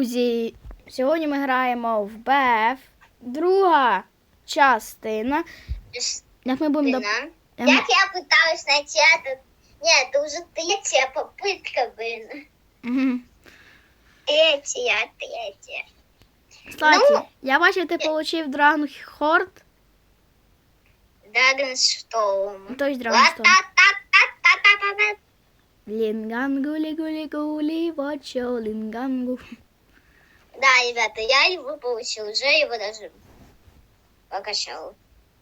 Друзі, сьогодні ми граємо в БФ. Друга частина. Як ми будемо доп... Блин, як ми- Как я пыталась найти этот... Нет, это уже третья попытка, блин. Мгм. Третья, третья. Кстати, Ну, я бачив, ти отримав Dragon Horde. Драгонстолм. Тобто Dragonstone. Ла-та-та-та-та-та-та. Лінгангу, лігу, лігу, лівочо, лінгангу. Да, ребята, я его получил, уже его даже покачал.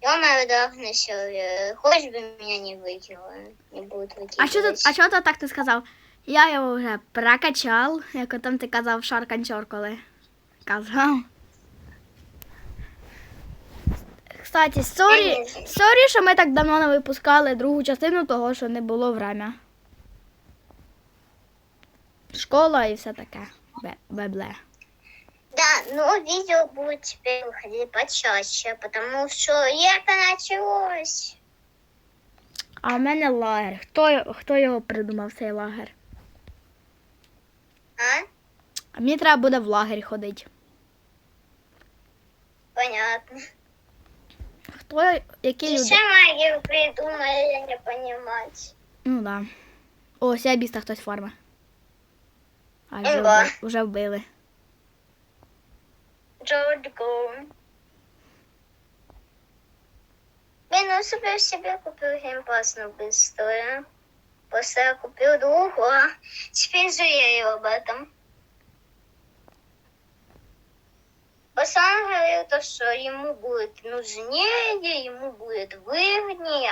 ё Драгонсил, хоть бы меня не выкинуло, не будет выкидывать. А що тут, а що ти так ти сказав? Я його вже прокачав, як там ти казав шарканчор, коли казав. Кстати, сорі, сорі, що ми так давно не випускали другу частину того, що не було время. Школа і все таке. Бе- Бебле. Да, но видео будет теперь выходить почаще, потому что лето началось. А в мене лагер. Хто, хто його придумав, цей лагер? А? А мені треба буде в лагері ходити. Понятно. Хто, які Ты люди? магию придумали, я не понимать. Ну да. О, сябіста хтось форми. А вже, вже вбили. Джордж Гоун. Блин, ну себе себе купил геймпас на быстрое. После я купил другого. Теперь жалею об этом. Он говорил, то, что ему будет нужнее, ему будет выгоднее.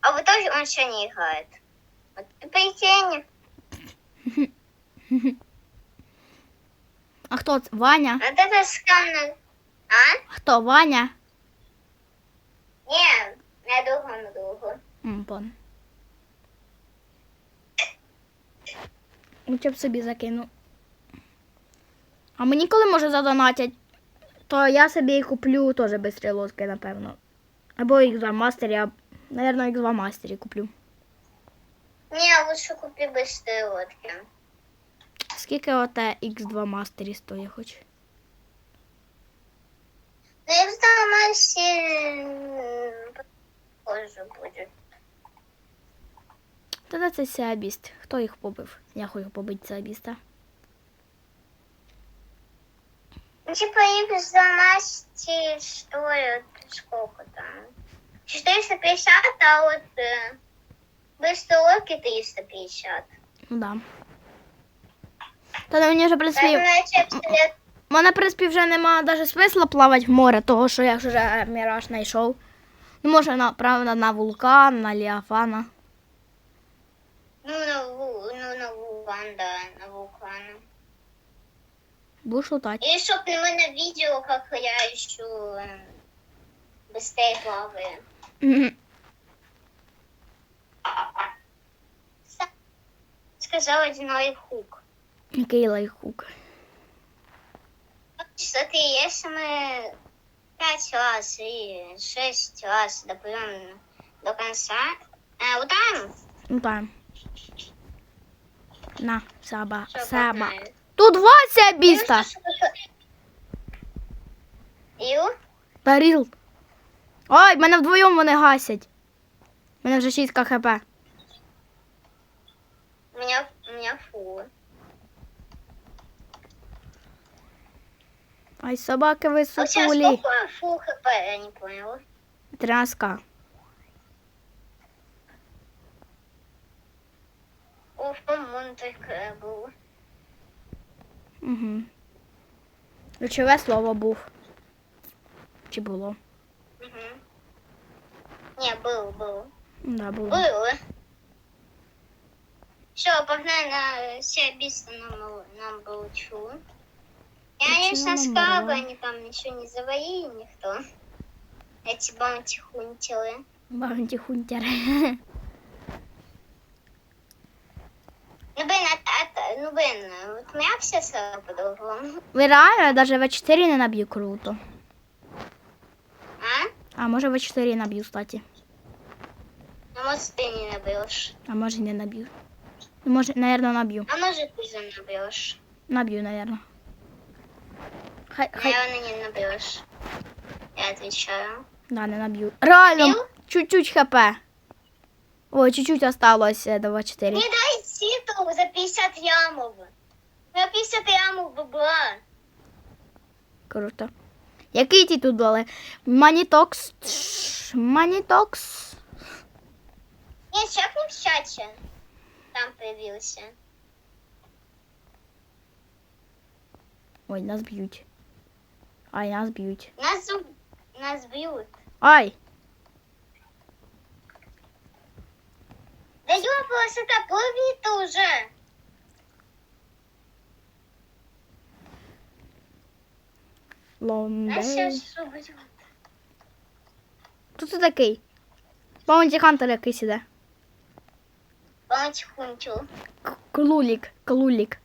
А в итоге он еще не играет. Вот ты прикинь. А хто це? Ваня? Вот это скамно. А? Хто? Ваня? Не, на другому другу. М, пон. Лучше б собі закину. А мені коли може задонатять, то я собі і куплю теж без стрілочки, напевно. Або X2 Master, я, напевно, X2 Master куплю. Не, лучше купи быстрые лодки. Скільки оте X2 Master стоїть хоч? Ну, я вздала позже будет. Тоді це сіабіст. Хто їх побив? Я хочу побити сіабіста. Ну, типа, их замасти стоят сколько там? 450, а вот э, быстрые лодки 350. Ну да. Тоді мені вже, в принципі, Поэтому я честно лет У мене, в принципі, вже нема навіть смисла плавати в море, того що я ж вже міраж знайшов. Ну, може, на, правда, на вулкан, на Ліафана. ну, на, ву- ну, на вулкан, да, на вулкан. Будеш лутати. И чтоб мы на видео, как я еще э, быстрее плаваю. Мгм. Сказал один лайфхук. Який лайфхук. Кстати, если мы пять раз и шесть раз доплывем до конца, э, утаем, Ну так. На, саба, Всё, саба. погнали. Тут два сіабіста. Ю? Таріл. Ой, мене вдвоєм вони гасять. У мене вже 6 хп. У меня, у меня фу. Ай, собаки ви А у тебя сутулі. сколько фу хп, я не поняла. 13к. О, по-моему, только был. Угу. Ключове слово був. Чи було? Угу. Не, был, был. Да, було. Было. Все, погнали на все бисты нам, нам получу. Я, Почему конечно, сказала, номера? они там ничего не заварили никто. Эти баунти хунтилы. Баунті хунтер. Ну, блин, это, это, ну, блин, вот у меня все сразу по-другому. Ви реально, я навіть В4 не наб'ю круто. А? А може В4 наб'ю, кстати. Ну, может, ты не набьешь. А може і не наб'ю. Ну, Може, наверное, наб'ю. А может, ты же набьешь. Наб'ю, наверное. Хай, хай. Наверное, не набьешь. Я отвечаю. Да, не наб'ю. Реально, чуть-чуть хп. Ой, чуть-чуть осталось е, 24. Не дай титул за 50 ямов. Я 50 ямов бабла. Круто. Який ті тут дали? Манітокс. Манітокс. Нет, чекни в чате. Там появился. Ой, нас б'ють. Ай, нас б'ють. Нас, зуб- нас бьют. Ай! Да ёбалась, это плыви уже. Нас Лондон. сейчас убьют. Хто це такий? Баунті Хантер якийсь іде. Бонтихунтил. К- Клулік, клулік.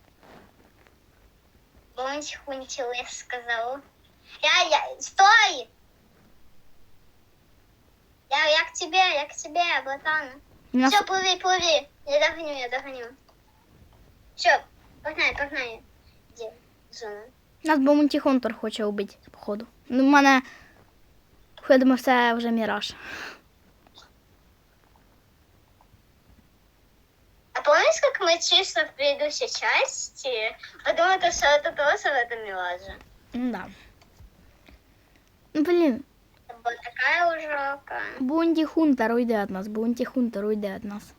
Бонтихунтил, я сказала. Я, я, стой! Я, я к тебе, я к тебе, братан. Нас... Все, плыви, плыви. Я догоню, я догоню. Все, погнали, погнали. Где зона? Нас Баунті Хантер хоче убити, походу. Ну, в мене. Я думаю, це вже міраж. А помнишь, как мы чисто в предыдущей части подумали, что это тоже в этом мелаже? Ну, Да. Ну, блін, Это была такая ужака. Баунті Хунтер уйде від нас, Баунті Хунтер уйде від нас.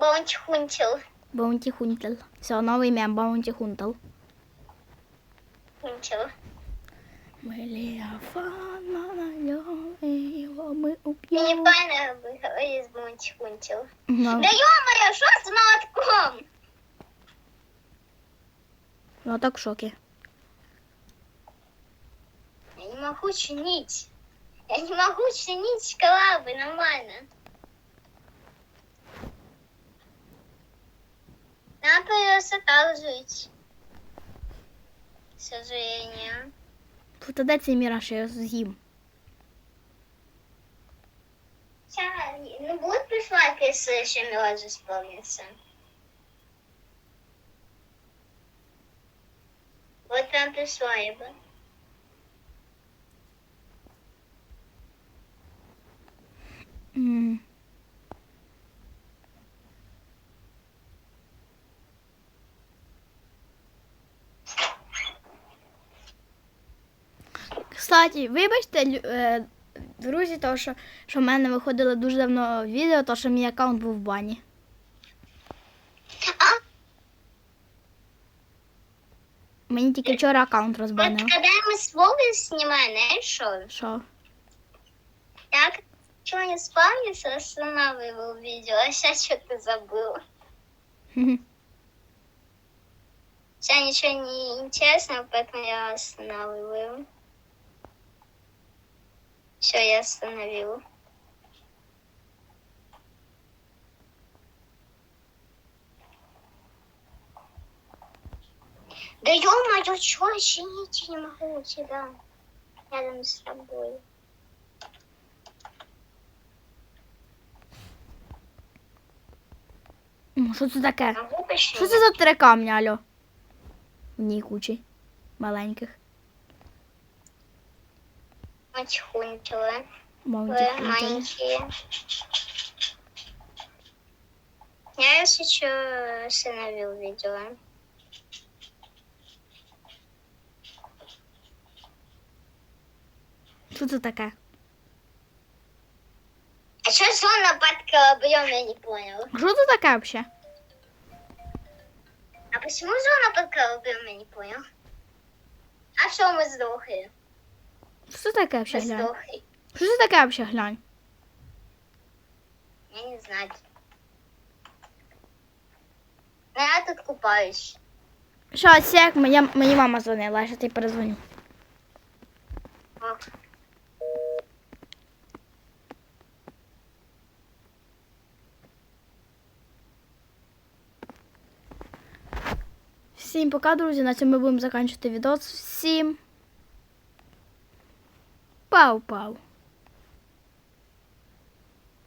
Бонтихунтил. Баунті Хунтел. Все, нове ім'я Баунті Хунтел. Хунтил. Його ми Я не уб'ємо. поняла, вы говорили с Бонтихунтил. Ну, Да ё-моё, что с молотком? ну так в шокі. Я не могу чинить. Я не могу чинить коллабы нормально. Нам придется так жить. К сожалению. Де цей міраж, я з'їм. Сейчас, ну будет прислать, если еще мелодия исполнится. Вот прям пришла я бы. М. Кстати, вибачте, е, друзі, то, що, що в мене виходило дуже давно відео, то що мій аккаунт був в бані. А? Мені тільки вчора аккаунт Вот розбанив. когда мы с Вовой снимаем, знаешь что? Що? Я чего не вспомнится, останавливал видео, а сейчас что-то забыла. Хм. Сейчас ничего не интересно, поэтому я останавливаю. Все, я остановила. Да ё-моё, чё, чинить не могу у тебя рядом с тобой. Ну, Що це таке? Що це за три камня, альо? В ній кучі. Маленьких. Матихунтила. Маленьких. Я если что остановил видео. Що це таке? А что зона под кораблем, я не понял. Що це таке взагалі? Почему зона под кораблем, я не понял. А что мы сдохли? Що таке взагалі глянь? сдохли. Що це таке взагалі глянь? Я не знаю. Но я тут купаюсь. Що, сек, моя, мені мама дзвонила, я ще ти перезвоню. О, Всім пока, друзі. На цьому ми будемо закінчувати відео. Всім. Пау-пау.